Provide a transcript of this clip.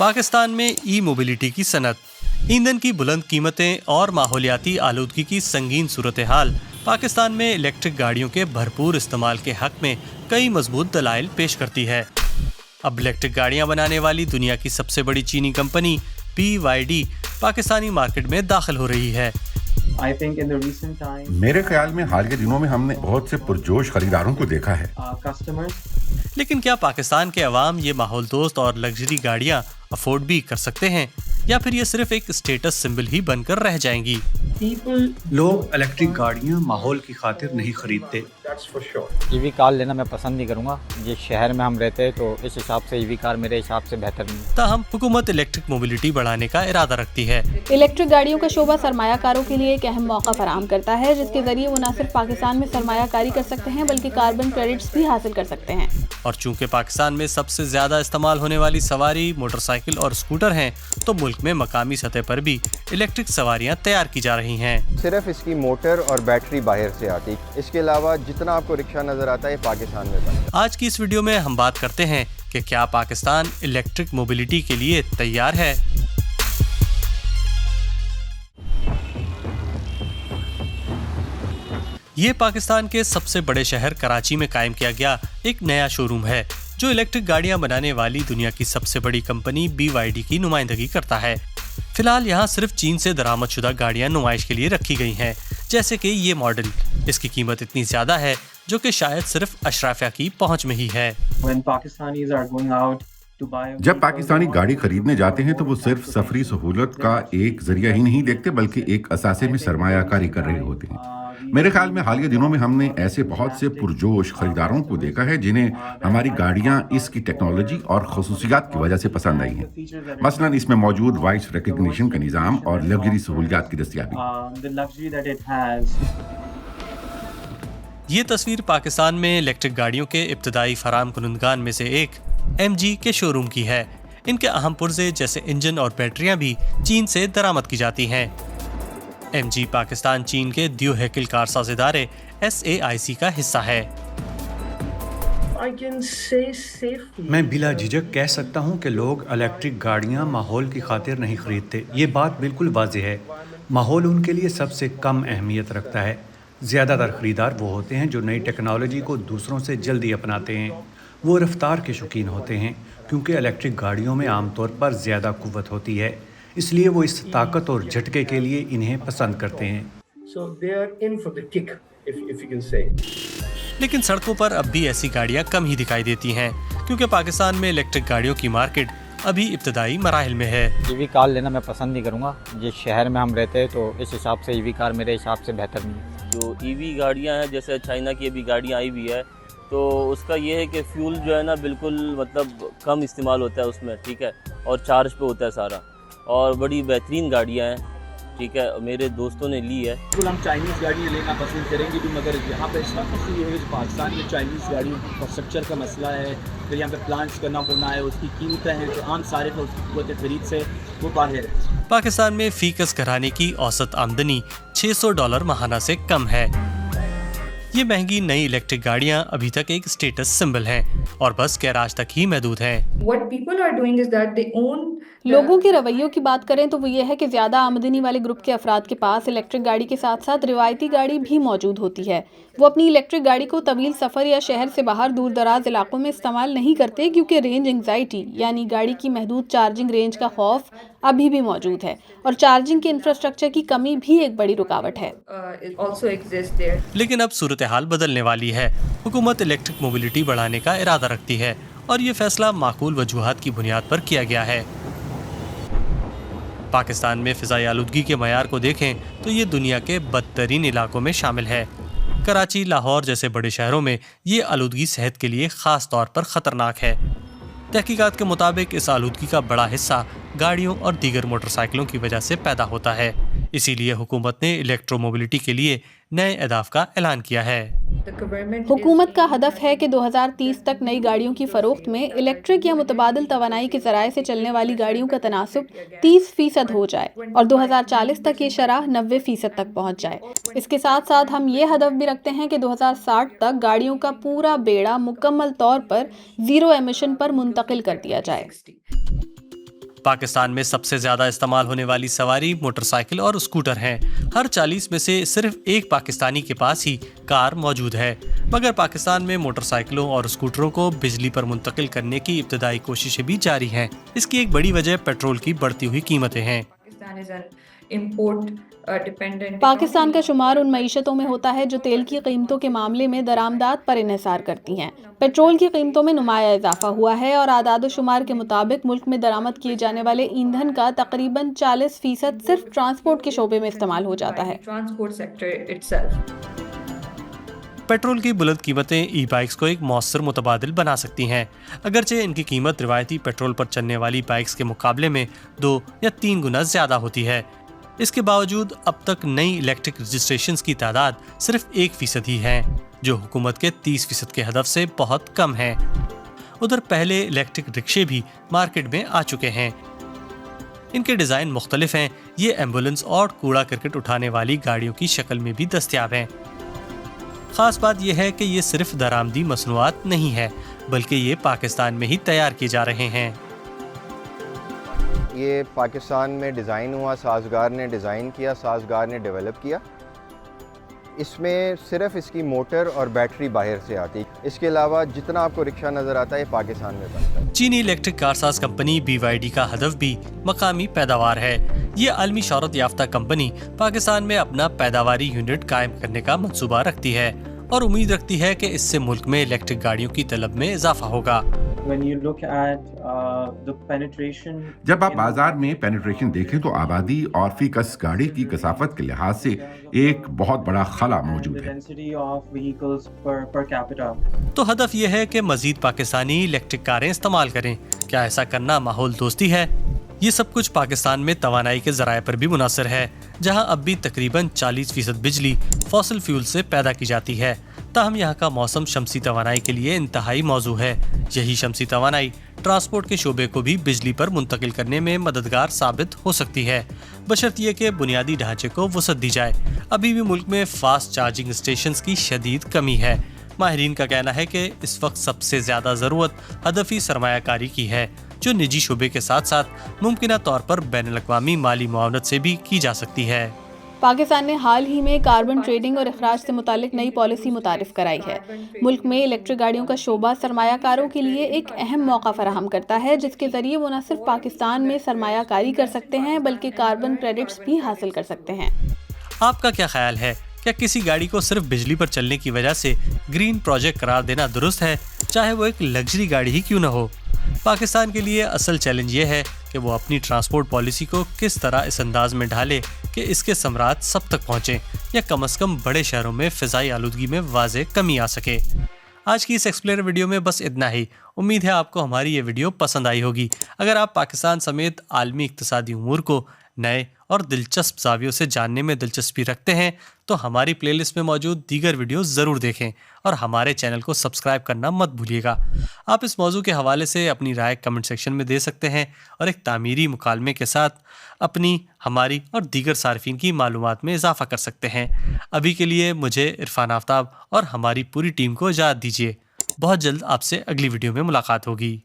पाकिस्तान में ई मोबिलिटी की सनत। ईंधन की बुलंद कीमतें और माहौलियाती आलूदगी की संगीन सूरत हाल पाकिस्तान में इलेक्ट्रिक गाड़ियों के भरपूर इस्तेमाल के हक में कई मज़बूत दलाइल पेश करती है। अब इलेक्ट्रिक गाड़ियाँ बनाने वाली दुनिया की सबसे बड़ी चीनी कंपनी पी पाकिस्तानी मार्केट में दाखिल हो रही है। Times, मेरे ख्याल में हाल के दिनों में हमने बहुत से पुरजोश खरीदारों को देखा है। uh, लेकिन क्या पाकिस्तान के अवाम ये माहौल दोस्त और लग्जरी गाड़ियाँ अफोर्ड भी कर सकते हैं? या फिर ये सिर्फ़ एक स्टेटस सिंबल ही बनकर रह जाएँगी? लोग इलेक्ट्रिक गाड़ियाँ माहौल की खातिर नहीं खरीदते। ईवी कार लेना मैं पसंद नहीं करूँगा। जिस शहर में हम रहते हैं तो इस हिसाब से ईवी कार मेरे हिसाब से बेहतर नहीं है। ताहम हुकूमत इलेक्ट्रिक मोबिलिटी बढ़ाने का इरादा रखती है। इलेक्ट्रिक गाड़ियों का शोबा सरमायाकारों के लिए एक अहम मौका फराम करता है जिसके ज़रिए वो न सिर्फ़ पाकिस्तान में सरमाकारी कर सकते हैं बल्कि कार्बन क्रेडिट्स भी हासिल कर सकते हैं। और चूँकि पाकिस्तान में सबसे ज़्यादा इस्तेमाल होने वाली सवारी मोटरसाइकिल और स्कूटर है तो मुल्क में मकामी सतह पर भी इलेक्ट्रिक सवारियाँ तैयार की जा रही हैं। सिर्फ़ इसकी मोटर और बैटरी बाहर से आती। इसके अलावा जितना आपको रिक्शा नज़र आता है पाकिस्तान में बना आज की इस वीडियो में हम बात करते हैं कि क्या पाकिस्तान इलेक्ट्रिक मोबिलिटी के लिए तैयार है। ये पाकिस्तान के सबसे बड़े शहर कराची में कायम किया गया एक नया शोरूम है। जो इलेक्ट्रिक गाड़ियाँ बनाने वाली दुनिया की सबसे बड़ी कंपनी BYD की नुमाइंदगी करता है। फ़िलहाल यहाँ सिर्फ़ चीन से दरामद शुदा गाड़ियाँ नुमाइश के लिए रखी गई हैं जैसे कि ये मॉडल। इसकी कीमत इतनी ज़्यादा है जो कि शायद सिर्फ़ अशराफिया की पहुँच में ही है। जब पाकिस्तानी गाड़ी खरीदने जाते हैं तो वो सिर्फ़ सफरी सहूलत का एक ज़रिया ही नहीं देखते बल्कि एक असासे में सरमायाकारी कर रहे होते हैं। मेरे ख्याल में हाल के दिनों में हमने ऐसे बहुत से पुरजोश खरीदारों को देखा है जिन्हें हमारी गाड़ियाँ इसकी टेक्नोलॉजी और खसूसियात की वजह से पसंद आई हैं। मसलन इसमें मौजूद वॉइस रिकग्निशन का निज़ाम और लग्जरी सहूलियात की दस्तियाबी। Has. ये तस्वीर पाकिस्तान में इलेक्ट्रिक गाड़ियों के इब्तदाई फराम कुनंदगान में से एक एमजी के शोरूम की है। इनके अहम पुर्जे जैसे इंजन और बैटरियाँ भी चीन से दरामद की जाती हैं। एमजी पाकिस्तान चीन के द्यो हैकिल कारसाज इदारे एस का हिस्सा है। मैं बिला झिझक कह सकता हूँ कि लोग इलेक्ट्रिक गाड़ियाँ माहौल की खातिर नहीं खरीदते। ये बात बिल्कुल वाजह है। माहौल उनके लिए सबसे कम अहमियत रखता है। ज़्यादातर ख़रीदार वो होते हैं जो नई टेक्नोलॉजी को दूसरों से जल्दी अपनाते हैं। वो रफ्तार के शौकीन होते हैं क्योंकि इलेक्ट्रिक गाड़ियों में आमतौर पर ज़्यादा कुवत होती है। इसलिए वो इस ताकत और झटके के लिए इन्हें पसंद करते हैं। So kick, if, if. लेकिन सड़कों पर अब भी ऐसी गाड़ियाँ कम ही दिखाई देती हैं क्योंकि पाकिस्तान में इलेक्ट्रिक गाड़ियों की मार्केट अभी इब्तदाई मराहल में है। ईवी कार लेना मैं पसंद नहीं करूँगा। जिस शहर में हम रहते हैं तो इस हिसाब से ईवी कार मेरे हिसाब से बेहतर नहीं है। जो ईवी गाड़ियाँ हैं जैसे चाइना की अभी गाड़ियाँ आई हुई है तो उसका ये है कि फ्यूल जो है ना बिल्कुल मतलब कम इस्तेमाल होता है उसमें ठीक है? और चार्ज पे होता है सारा। और बड़ी बेहतरीन गाड़ियाँ हैं ठीक है मेरे दोस्तों ने ली है। बिल्कुल हम चाइनीज़ गाड़ियाँ लेना पसंद करेंगे भी मगर यहाँ पे इसका मसला ये है कि पाकिस्तान में चाइनीज़ गाड़ियों की इंफ्रास्ट्रक्चर का मसला है फिर यहाँ पे प्लांट्स करना होना है उसकी कीमतें हैं जो आम सारे पर उसकी क़वत खरीद से वो बाहर है। पाकिस्तान में फीकस घराने की औसत आमदनी 600 डॉलर महाना से कम है। ये महँगी नई इलेक्ट्रिक गाड़ियाँ अभी तक एक स्टेटस सिंबल हैं और बस गैराज तक ही महदूद हैं। What people are doing is that they own लोगों के रवैयों की बात करें तो वो ये है कि ज़्यादा आमदनी वाले ग्रुप के अफराद के पास इलेक्ट्रिक गाड़ी के साथ साथ रिवायती गाड़ी भी मौजूद होती है। वो अपनी इलेक्ट्रिक गाड़ी को तवील सफ़र या शहर से बाहर दूर दराज इलाकों में इस्तेमाल नहीं करते क्योंकि रेंज एंगजाइटी यानी गाड़ी की महदूद चार्जिंग रेंज का खौफ अभी भी मौजूद है और चार्जिंग के इंफ्रास्ट्रक्चर की कमी भी एक बड़ी रुकावट है। Uh, लेकिन अब सूरत हाल बदलने वाली है। हुकूमत इलेक्ट्रिक मोबिलिटी बढ़ाने का इरादा रखती है और ये फैसला माकूल वजूहत की बुनियाद पर किया गया है। पाकिस्तान में फ़िज़ाई आलूगी के मैार को देखें तो ये दुनिया के बदतरीन इलाकों में शामिल है। कराची, लाहौर जैसे बड़े शहरों में ये आलूगी सेहत के लिए ख़ास तौर पर ख़तरनाक है। तहकीकात के मुताबिक इस आलूगी का बड़ा हिस्सा गाड़ियों और दीगर मोटरसाइकिलों की वजह से पैदा होता है। इसीलिए हुकूमत ने इलेक्ट्रोमोबिलिटी के लिए नए अहदाफ का ऐलान किया है। हुकूमत का हदफ है कि 2030 तक नई गाड़ियों की फरोख्त में इलेक्ट्रिक या मुतबादल तवानाई के जराए से चलने वाली गाड़ियों का तनासब 30 फ़ीसद हो जाए और 2040 तक ये शराह 90 फ़ीसद तक पहुँच जाए। इसके साथ साथ हम ये हदफ भी रखते हैं कि 2060 तक गाड़ियों का पूरा बेड़ा मुकम्मल तौर पर ज़ीरो एमिशन पर मुंतकिल कर दिया जाए। पाकिस्तान में सबसे ज़्यादा इस्तेमाल होने वाली सवारी, मोटरसाइकिल और स्कूटर हैं। हर 40 में से सिर्फ़ एक पाकिस्तानी के पास ही कार मौजूद है। मगर पाकिस्तान में मोटरसाइकिलों और स्कूटरों को बिजली पर मुंतकिल करने की इब्तदाई कोशिशें भी जारी हैं। इसकी एक बड़ी वजह पेट्रोल की बढ़ती हुई कीमतें हैं। Is an import uh, dependent Pakistan का शुमार उन मीशतों में होता है जो तेल की कीमतों के मामले में दरामदात पर इहसार करती हैं। पेट्रोल की कीमतों में नुमाया इजाफा हुआ है और आदाद शुमार के मुताबिक मुल्क में दरामद किए जाने वाले ईंधन का तकरीबन 40 फ़ीसद सिर्फ़ ट्रांसपोर्ट के शोबे में इस्तेमाल हो जाता है। Transport sector. पेट्रोल की बुलंद कीमतें ई बाइक्स को एक मौसर मुतबादिल बना सकती हैं। अगरचे इनकी कीमत रिवायती पेट्रोल पर चलने वाली बाइक्स के मुकाबले में दो या तीन गुना ज़्यादा होती है। इसके बावजूद अब तक नई इलेक्ट्रिक रजिस्ट्रेशन की तादाद सिर्फ़ एक फ़ीसद ही है, जो हुकूमत के तीस फ़ीसद के हदफ से बहुत कम है। उधर पहले इलेक्ट्रिक रिक्शे भी मार्केट में आ चुके हैं। इनके डिज़ाइन मुख्तलिफ़ हैं। ये एंबुलेंस और कूड़ा करकट उठाने वाली गाड़ियों की शक्ल में भी दस्तियाब हैं। खास बात यह है कि ये सिर्फ़ दरामदी मसनूआत नहीं है बल्कि ये पाकिस्तान में ही तैयार किए जा रहे हैं। ये पाकिस्तान में डिज़ाइन हुआ साजगार ने डिज़ाइन किया साजगार ने डेवलप किया। इसमें सिर्फ़ इसकी मोटर और बैटरी बाहर से आती। इसके अलावा जितना आपको रिक्शा नज़र आता है ये पाकिस्तान में बनता है। चीनी इलेक्ट्रिक कारसाज कंपनी बी का हदफ भी मकामी पैदावार है। ये आलमी शहरत याफ्ता कंपनी पाकिस्तान में अपना पैदावारी यूनिट कायम करने का मंसूबा रखती है। और उम्मीद रखती है कि इससे मुल्क में इलेक्ट्रिक गाड़ियों की तलब में इजाफा होगा। When you look at uh, the penetration, जब आप बाज़ार में पेनिट्रेशन देखें तो आबादी और फ़ी कस गाड़ी की कसाफत के लिहाज से एक बहुत बड़ा खला मौजूद है. तो हदफ यह है कि मजीद पाकिस्तानी इलेक्ट्रिक कारें इस्तेमाल करें। क्या ऐसा करना माहौल दोस्ती है? ये सब कुछ पाकिस्तान में तवानाई के जराये पर भी मुनासर है, जहाँ अब भी तकरीबन 40 फ़ीसद बिजली फॉसिल फ्यूल से पैदा की जाती है। ताहम यहाँ का मौसम शमसी तवानाई के लिए इंतहाई मौजू है। यही शमसी तवानाई ट्रांसपोर्ट के शोबे को भी बिजली पर मुंतकिल करने में मददगार साबित हो सकती है। बशर्त यह कि बुनियादी ढांचे को वसत दी जाए। अभी भी मुल्क में फास्ट चार्जिंग स्टेशन की शदीद कमी है। माहरीन का कहना है कि इस वक्त सबसे ज़्यादा ज़रूरत हदफी सरमायाकारी की है जो निजी शोबे के साथ साथ मुमकिन तौर पर बैन अवी माली मुआवनत से भी की जा सकती है। पाकिस्तान ने हाल ही में कार्बन ट्रेडिंग और अखराज से मुतालिक नई पॉलिसी मुतारिफ कराई है। मुल्क में इलेक्ट्रिक गाड़ियों का शोबा सरमायाकारों के लिए एक अहम मौका फराहम करता है जिसके ज़रिए वो न सिर्फ़ पाकिस्तान में सरमायाकारी कर सकते हैं बल्कि कार्बन क्रेडिट्स भी हासिल कर सकते हैं। आपका क्या ख्याल है? क्या किसी गाड़ी को सिर्फ़ बिजली पर चलने की वजह से ग्रीन प्रोजेक्ट करार देना दुरुस्त है, चाहे वो एक लग्जरी गाड़ी ही क्यों न हो? पाकिस्तान के लिए असल चैलेंज ये है कि वो अपनी ट्रांसपोर्ट पॉलिसी को किस तरह इस अंदाज में ढाले कि इसके सम्राट सब तक पहुँचें, या कम अज़ कम बड़े शहरों में फ़िज़ाई आलूदगी में वाज कमी आ सके। आज की इस एक्सप्लेनर वीडियो में बस इतना ही। उम्मीद है आपको हमारी ये वीडियो पसंद आई होगी। अगर आप पाकिस्तान समेत आलमी इकतसादी उमूर को नए और दिलचस्प जावियों से जानने में दिलचस्पी रखते हैं तो हमारी प्लेलिस्ट में मौजूद दीगर वीडियो ज़रूर देखें और हमारे चैनल को सब्सक्राइब करना मत भूलिएगा। आप इस मौजू के हवाले से अपनी राय कमेंट सेक्शन में दे सकते हैं और एक तामीरी मुकालमे के साथ अपनी, हमारी और दीगर सार्फिन की मालूमात में इजाफा कर सकते हैं। अभी के लिए मुझे इरफान आफ्ताब और हमारी पूरी टीम को इजाज़त दीजिए। बहुत जल्द आपसे अगली वीडियो में मुलाकात होगी।